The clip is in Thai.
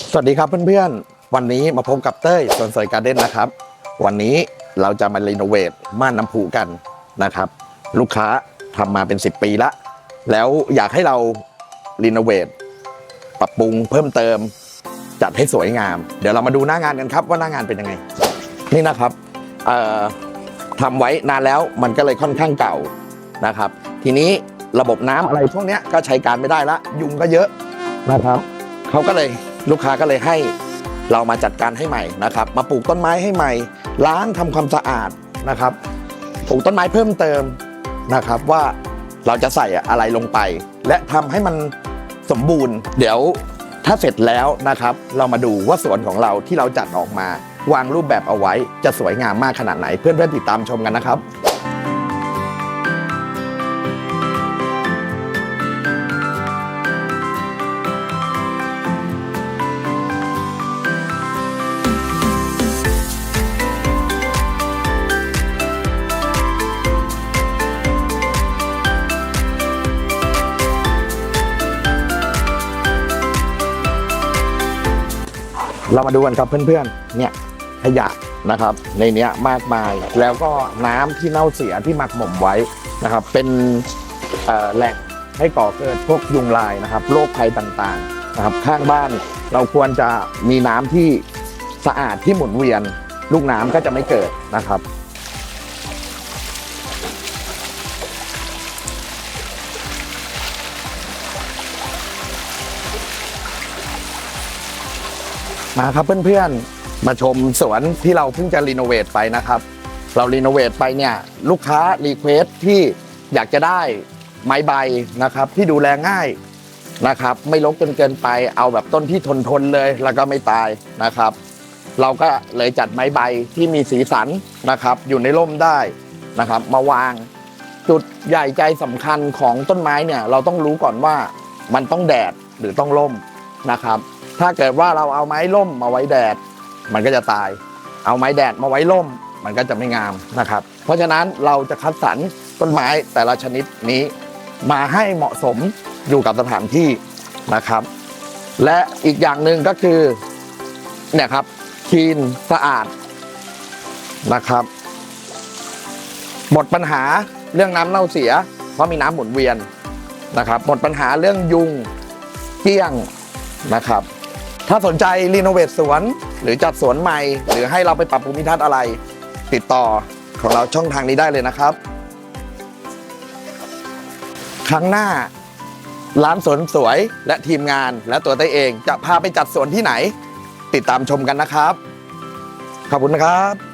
สวัสดีครับเพื่อนๆ วันนี้มาพบกับเต้ยสวนสวยการ์เด้นนะครับ วันนี้เราจะมารีโนเวทม่านน้ำพุกันนะครับ ลูกค้าทำมาเป็น 10 ปีละ แล้วอยากให้เรารีโนเวทปรับปรุงเพิ่มเติม จัดให้สวยงาม เดี๋ยวเรามาดูหน้างานกันครับว่าหน้างานเป็นยังไง นี่นะครับทำไว้นานแล้วมันก็เลยค่อนข้างเก่านะครับ ทีนี้ระบบน้ำอะไรพวกนี้ก็ใช้การไม่ได้ละยุงก็เยอะนะครับเขาก็เลย ลูกค้าก็เลยให้เรามาจัดการให้ใหม่นะครับ มาปลูกต้นไม้ให้ใหม่ ล้างทำความสะอาดนะครับปลูกต้นไม้เพิ่มเติมนะครับว่าเราจะใส่อะไรลงไป และทำให้มันสมบูรณ์ เดี๋ยวถ้าเสร็จแล้วนะครับ เรามาดูว่าสวนของเราที่เราจัดออกมา วางรูปแบบเอาไว้จะสวยงามมากขนาดไหน เพื่อนๆติดตามชมกันนะครับ เรามาดูกันครับเพื่อนๆ เนี่ยขยะนะครับ ในเนี้ยมากมายแล้วก็น้ำที่เน่าเสียที่หมักหมมไว้นะครับ เป็นแหล่งให้ก่อเกิดพวกยุงลายนะครับโรคภัยต่างๆนะครับข้างบ้านเราควรจะมีน้ำที่สะอาดที่หมุนเวียน ลูกน้ำก็จะไม่เกิดนะครับ มาครับเพื่อนๆ มาชมสวนที่เราเพิ่งจะรีโนเวทไปนะครับ เรารีโนเวทไปเนี่ยลูกค้ารีเควสที่อยากจะได้ไม้ใบนะครับที่ดูแลง่ายนะครับ ไม่รกจนเกินไปเอาแบบต้นที่ทนทนเลยแล้วก็ไม่ตายนะครับ เราก็เลยจัดไม้ใบที่มีสีสันนะครับ อยู่ในร่มได้นะครับ มาวางจุดใหญ่ใจสำคัญของต้นไม้เนี่ย เราต้องรู้ก่อนว่ามันต้องแดดหรือต้องร่ม นะครับ ถ้าเกิดว่าเราเอาไม้ร่มมาไว้แดด มันก็จะตาย เอาไม้แดดมาไว้ร่ม มันก็จะไม่งามนะครับ เพราะฉะนั้นเราจะคัดสรรต้นไม้แต่ละชนิดนี้มาให้เหมาะสมอยู่กับสถานที่นะครับ และอีกอย่างหนึ่งก็คือเนี่ยครับคลีนสะอาดนะครับหมดปัญหาเรื่องน้ำเน่าเสีย เพราะมีน้ำหมุนเวียนนะครับหมดปัญหาเรื่องยุงเกลี้ยง นะครับ ถ้าสนใจรีโนเวทสวน หรือจัดสวนใหม่ หรือให้เราไปปรับภูมิทัศน์อะไร ติดต่อของเราช่องทางนี้ได้เลยนะครับ ครั้งหน้าร้านสวนสวยและทีมงานและตัวเต้เองจะพาไปจัดสวนที่ไหน ติดตามชมกันนะครับ ขอบคุณนะครับ